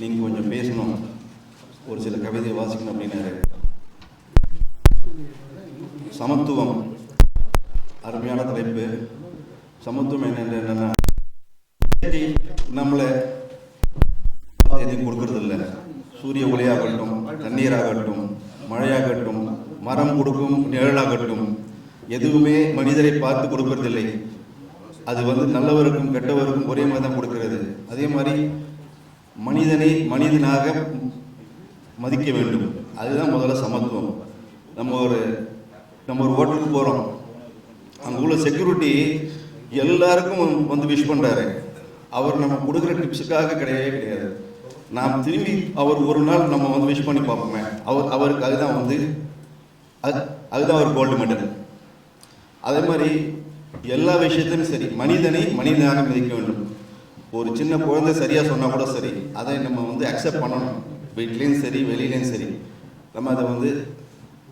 நீங்கள் கொஞ்சம் பேசணும். ஒரு சில கவிதையை வாசிக்கணும் அப்படின்னாரு சமத்துவம். அருமையான தலைப்பு. சமத்துவம் என்னென்ன என்னென்னா நம்மளை எதையும் கொடுக்கறது இல்ல சூரிய ஒளியாகட்டும் தண்ணீராகட்டும் மழையாகட்டும் மரம் கொடுக்கும் நிழலாகட்டும் எதுவுமே மனிதரை பார்த்து கொடுக்கறதில்லை. அது வந்து நல்லவருக்கும் கெட்டவருக்கும் ஒரே மாதிரி தான் கொடுக்கிறது. அதே மாதிரி மனிதனை மனிதனாக மதிக்க வேண்டும். அதுதான் முதல்ல சமத்துவம். நம்ம ஒரு நம்ம ஒரு ஹோட்டலுக்கு போகிறோம் அங்கே உள்ள செக்யூரிட்டி எல்லாருக்கும் வந்து விஷ் பண்ணுறாரு அவர் நம்ம கொடுக்குற டிப்ஸுக்காக கிடையவே கிடையாது. நாம் திரும்பி அவர் ஒரு நாள் நம்ம வந்து விஷ் பண்ணி பார்ப்போமே. அவர் அவருக்கு அதுதான் வந்து அது அதுதான் அவர் கோல்டு மெடல் அதே மாதிரி எல்லா விஷயத்திலும் சரி மனிதனை மனிதனாக மதிக்க வேண்டும். ஒரு சின்ன குழந்தை சரியாக சொன்னால் கூட சரி. அதை நம்ம வந்து அக்செப்ட் பண்ணணும். வீட்லேயும் சரி வெளியிலையும் சரி. நம்ம அதை வந்து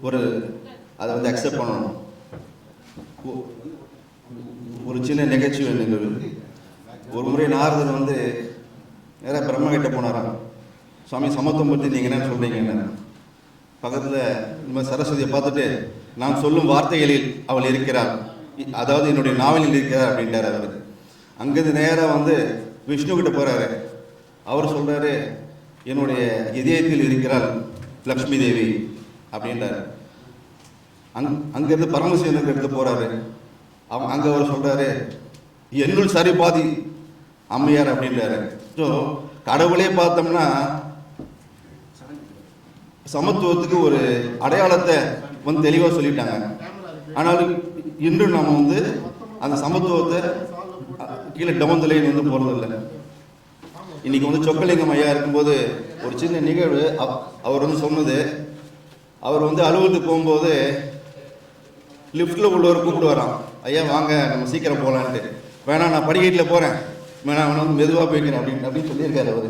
ஒரு அதை வந்து அக்செப்ட் பண்ணணும். ஒரு சின்ன நெகச்சுவ நிகழ்வு ஒரு முறை நாரதர் வந்து நேராக பிரம்ம கிட்ட போனாராம். சுவாமி சமத்துவம் பற்றி நீங்கள் என்ன சொல்கிறீங்க பக்கத்தில் நம்ம சரஸ்வதியை பார்த்துட்டு நான் சொல்லும் வார்த்தைகளில் அவள் இருக்கிறாள். அதாவது என்னுடைய நாவலில் இருக்கிறார் அப்படின்றார் அவர். அங்கேருந்து நேராக வந்து விஷ்ணு கிட்ட போகிறாரு அவர் சொல்கிறாரு என்னுடைய இதயத்தில் இருக்கிறாள் லக்ஷ்மி தேவி அப்படின்றாரு. அங் அங்கேருந்து பரமசிவனுக்கு எடுத்து போகிறாரு அவன் அங்கே அவர் சொல்கிறாரு என்னுள் சரி பாதி அம்மையார் அப்படின்றாரு. ஸோ கடவுளே பார்த்தோம்னா சமத்துவத்துக்கு ஒரு அடையாளத்தை வந்து தெளிவாக சொல்லிட்டாங்க. ஆனாலும் இன்று நம்ம வந்து அந்த சமத்துவத்தை கீழே டவுன் தலைன்னு வந்து போகிறதில்ல இன்னைக்கு வந்து சொக்கலிங்கம் ஐயா இருக்கும்போது ஒரு சின்ன நிகழ்வு. அவர் வந்து சொன்னது அவர் வந்து அலுவலகத்துக்கு போகும்போது லிஃப்ட்டில் உள்ளவர் வரான். ஐயா வாங்க நம்ம சீக்கிரம் போகலான்ட்டு வேணாம் நான் படிக்கட்டில் போகிறேன் வேணாம் வேணாம் வந்து மெதுவாக போய்க்கிறேன் அப்படின்னு அப்படின்னு சொல்லியிருக்காரு அவர்.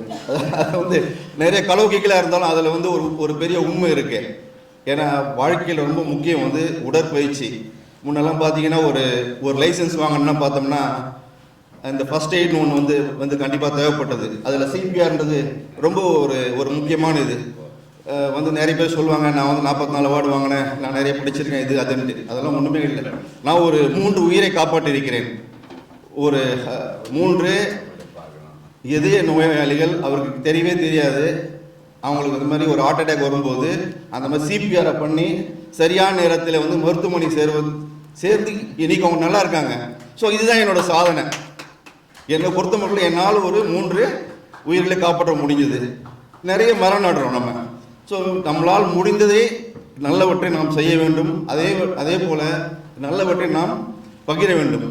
அது வந்து நிறைய கலவுக்கிக்கலாக இருந்தாலும் அதில் வந்து ஒரு ஒரு பெரிய உண்மை இருக்குது ஏன்னா வாழ்க்கையில் ரொம்ப முக்கியம் வந்து உடற்பயிற்சி. முன்னெல்லாம் பார்த்தீங்கன்னா ஒரு ஒரு லைசன்ஸ் வாங்கணும்னா பார்த்தோம்னா இந்த ஃபர்ஸ்ட் எய்ட்னு ஒன்று வந்து வந்து கண்டிப்பாக தேவைப்பட்டது. அதில் சிபிஆர்ன்றது ரொம்ப ஒரு ஒரு முக்கியமான இது வந்து நிறைய பேர் சொல்லுவாங்க நான் வந்து நாற்பத்தி நாலு அவார்டு வாங்கினேன். நான் நிறைய பிடிச்சிருக்கேன். இது அதுன்ட்டு அதெல்லாம் ஒன்றுமே இல்லை. நான் ஒரு மூன்று உயிரை காப்பாற்றியிருக்கிறேன். ஒரு மூன்று இதய நோயாளிகள் அவருக்கு தெரியவே தெரியாது. அவங்களுக்கு இந்த மாதிரி ஒரு ஹார்ட் அட்டாக் வரும்போது அந்த மாதிரி சிபிஆரை பண்ணி சரியான நேரத்தில் வந்து மருத்துவமனை சேர்வது சேர்ந்து இன்னைக்கு அவங்க நல்லா இருக்காங்க. ஸோ இதுதான் என்னோட சாதனை. என்னை பொறுத்த மட்டும் என்னால் ஒரு மூன்று உயிர்களை காப்பாற்ற முடிஞ்சது. நிறைய மரம் நடுறோம் நம்ம. ஸோ நம்மளால் முடிந்ததே நல்லவற்றை நாம் செய்ய வேண்டும். அதே அதே போல நல்லவற்றை நாம் பகிர வேண்டும்.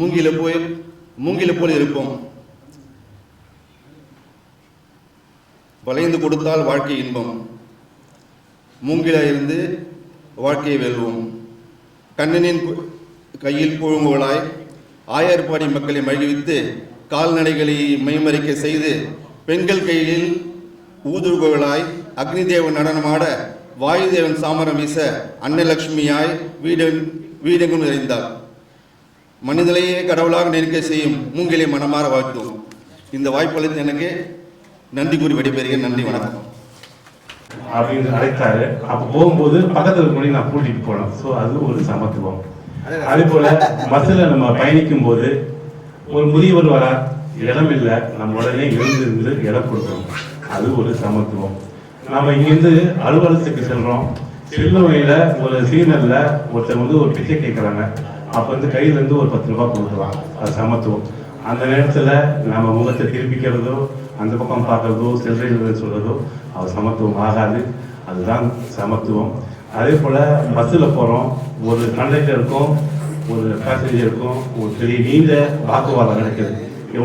மூங்கில போய் மூங்கில போல் இருப்போம். வளைந்து கொடுத்தால் வாழ்க்கை இன்பம். மூங்கிலா இருந்து வாழ்க்கையை வெல்வோம். கண்ணனின் கையில் புழுங்குவலாய் ஆயர்பாடி மக்களை மகிழ்வித்து கால்நடைகளை மைமறிக்க செய்து பெண்கள் கையில் ஊதுகுவலாய் அக்னிதேவன் நடனமாட வாயுதேவன் சாமரம் வீச அன்னலட்சுமியாய் வீடன் வீடெங்கும் நிறைந்தார். மனிதனையே கடவுளாக நிற்க செய்யும் மூங்கிலை மனமாற வாழ்த்தும் இந்த வாய்ப்பளித்து எனக்கு நன்றி கூறி விடைபெறுகிறேன். நன்றி வணக்கம். அப்படின்னு அழைத்தாரு. அப்ப போகும்போது பக்கத்துல இருக்க நான் கூட்டிட்டு போனேன். ஸோ அது ஒரு சமத்துவம். அதே போல பஸ்ல நம்ம பயணிக்கும் போது ஒரு முதியவர் வரார். இடம் இல்லை. நம்ம உடனே எழுந்து இருந்து இடம் கொடுக்கணும். அது ஒரு சமத்துவம். நம்ம இங்கிருந்து அலுவலகத்துக்கு செல்றோம். செல்லும் வழியில ஒரு சீனல்ல ஒருத்தர் வந்து ஒரு பிச்சை கேட்கறாங்க அப்ப வந்து கையில இருந்து ஒரு பத்து ரூபாய் கொடுக்கலாம். அது சமத்துவம். அந்த நேரத்துல நம்ம முகத்தை திருப்பிக்கிறதோ அந்த பக்கம் பார்க்கறதோ செல்றையில் சொல்றதோ அது சமத்துவம் ஆகாது. அதுதான் சமத்துவம். அதே போல் பஸ்ஸில் போகிறோம் ஒரு கண்டக்டருக்கும் ஒரு பேசஞ்சருக்கும் ஒரு பெரிய நீண்ட வாக்குவாதம் நடக்குது.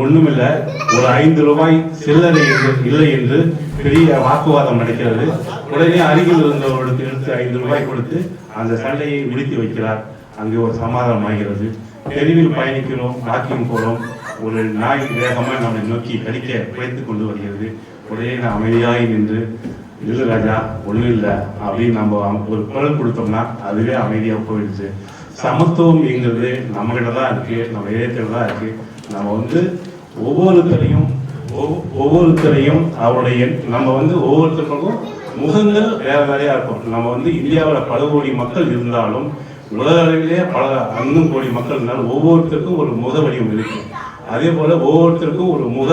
ஒன்றுமில்லை ஒரு ஐந்து ரூபாய் சில்லறை இல்லை என்று பெரிய வாக்குவாதம் நடக்கிறது. உடனே அருகில் இருந்தவர்களுக்கு எடுத்து ஐந்து ரூபாய் கொடுத்து அந்த சண்டையை விடுத்து வைக்கிறார். அங்கே ஒரு சமாதானம் ஆகிறது. தெருவில் பயணிக்கிறோம் வாக்கிங் போகிறோம் ஒரு நாய் வேகமாக நம்மை நோக்கி கடிக்க குறைத்து கொண்டு வருகிறது. உடனே நான் அமைதியாகி நின்று இல்லை ராஜா இல்லை. அப்படின்னு நம்ம ஒரு குரல் கொடுத்தோம்னா அதுவே அமைதியாக போயிடுச்சு. சமத்துவம்ங்கிறது நம்மகிட்ட தான் இருக்குது நம்ம இதயத்தில் தான் இருக்குது நம்ம வந்து ஒவ்வொருத்தரையும் ஒவ்வொ- ஒவ்வொருத்தரையும் அவருடைய நம்ம வந்து ஒவ்வொருத்தருக்கும் முகங்கள் வேற வேறையாக இருக்கும். நம்ம வந்து இந்தியாவில் பல கோடி மக்கள் இருந்தாலும் உலக அளவிலே பல அன்னும் கோடி மக்கள் இருந்தாலும் ஒவ்வொருத்தருக்கும் ஒரு முக வடிவம் இருக்கும் அதே போல ஒவ்வொருத்தருக்கும் ஒரு முக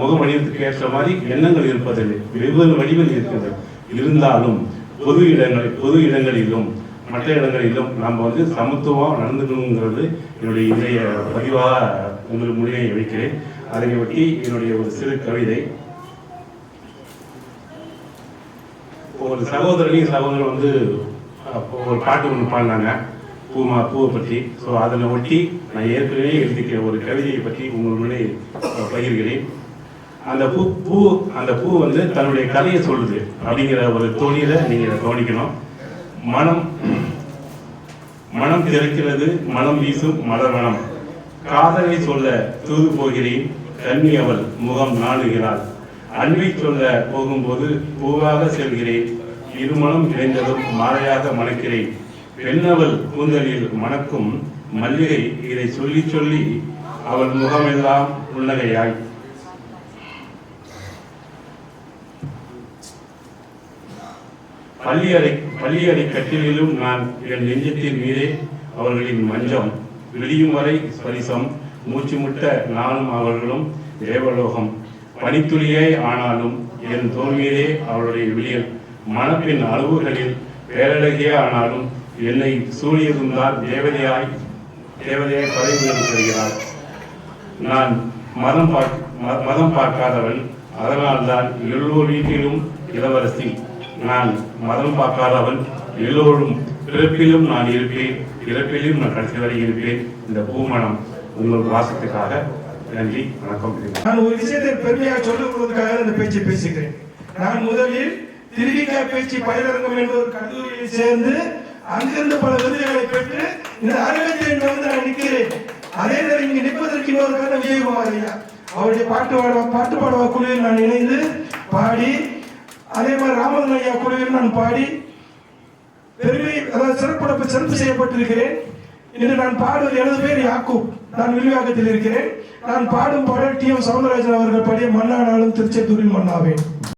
முக வடிவத்துக்கு ஏற்ற மாதிரி எண்ணங்கள் இருப்பதில்லை. வெவ்வேறு வடிவில் இருக்கிறது இருந்தாலும் பொது இடங்கள் பொது இடங்களிலும் மற்ற இடங்களிலும் நாம் வந்து சமத்துவம் நடந்துக்கணுங்கிறது என்னுடைய இன்றைய பதிவாக உங்களுக்கு முடிவை வைக்கிறேன். அதை ஒட்டி என்னுடைய ஒரு சிறு கவிதை. ஒரு சகோதரனையும் சகோதரர் வந்து ஒரு பாட்டு ஒன்று பாடினாங்க பூமா பூவை பற்றி. ஸோ அதனை ஒட்டி நான் ஏற்கனவே எழுதிக்கிற ஒரு கவிதையை பற்றி உங்கள் முன்னே பகிர்கிறேன். அந்த பூ பூ அந்த பூ வந்து தன்னுடைய கதையை சொல்லுது அப்படிங்கிற ஒரு தொழில நீங்கள் இதை கவனிக்கணும். மனம் மனம் திறக்கிறது மனம் வீசும் மலர்வனம். காதலை சொல்ல தூது போகிறேன் கண்ணி அவள் முகம் நாணுகிறாள். அன்பை சொல்ல போகும்போது பூவாக செல்கிறேன் இருமணம் இணைந்ததும் மாலையாக மணக்கிறேன். பெண்ணவள் கூந்தலில் மணக்கும் மல்லிகை இதை சொல்லி சொல்லி அவள் முகமெல்லாம் உள்ளகையாய் பள்ளியறை பள்ளியறை கட்டிலும் நான் என் நெஞ்சத்தின் மீதே அவர்களின் மஞ்சம். விடியும் வரை ஸ்பரிசம் மூச்சு முட்ட நானும் அவர்களும் தேவலோகம். பனித்துளியே ஆனாலும் என் தோல் மீதே அவளுடைய விழியல் மனப்பின் அளவுகளில் பேரழகியே ஆனாலும் என்னை சூழியிருந்தால் தேவதையாய் தேவதையாய் பதவி தருகிறாள் நான் மதம் பார்க்க மதம் பார்க்காதவன் அதனால்தான் எல்லோர் வீட்டிலும் இளவரசி. நான் மதம் பார்க்காதவன் எல்லோரும் பிறப்பிலும் நான் இருப்பேன் இறப்பிலும் நான் கடைசி வரை இருப்பேன். இந்த பூமணம் உங்கள் வாசத்துக்காக நன்றி வணக்கம். நான் ஒரு விஷயத்தை பெருமையாக சொல்லுவதற்காக இந்த பேச்சை பேசுகிறேன். நான் முதலில் திருவிக பேச்சு பயிலரங்கம் என்ற ஒரு கல்லூரியில் சேர்ந்து அங்கிருந்து பல விருதுகளை பெற்று இந்த அரங்கத்தில் வந்து நான் நிற்கிறேன். அதே நேரம் இங்கு நிற்பதற்கு இன்னொரு காரணம் விஜயகுமார் ஐயா. அவருடைய பாட்டு பாடுவா பாட்டு பாடுவா குழுவில் நான் இணைந்து பாடி அதே மாதிரி ராமன் ஐயா குழுவில் நான் பாடி பெருமை அதாவது சிறப்புடப்பு சிறப்பு செய்யப்பட்டிருக்கிறேன். இன்று நான் பாடுவது எனது பேர் யாக்கூப். நான் வில்லிவாக்கத்தில் இருக்கிறேன். நான் பாடும் பாடல் டி எம் சவுந்தரராஜன் அவர்கள் பாடிய மன்னானாலும் திருச்செந்தூரில் மன்னாவேன்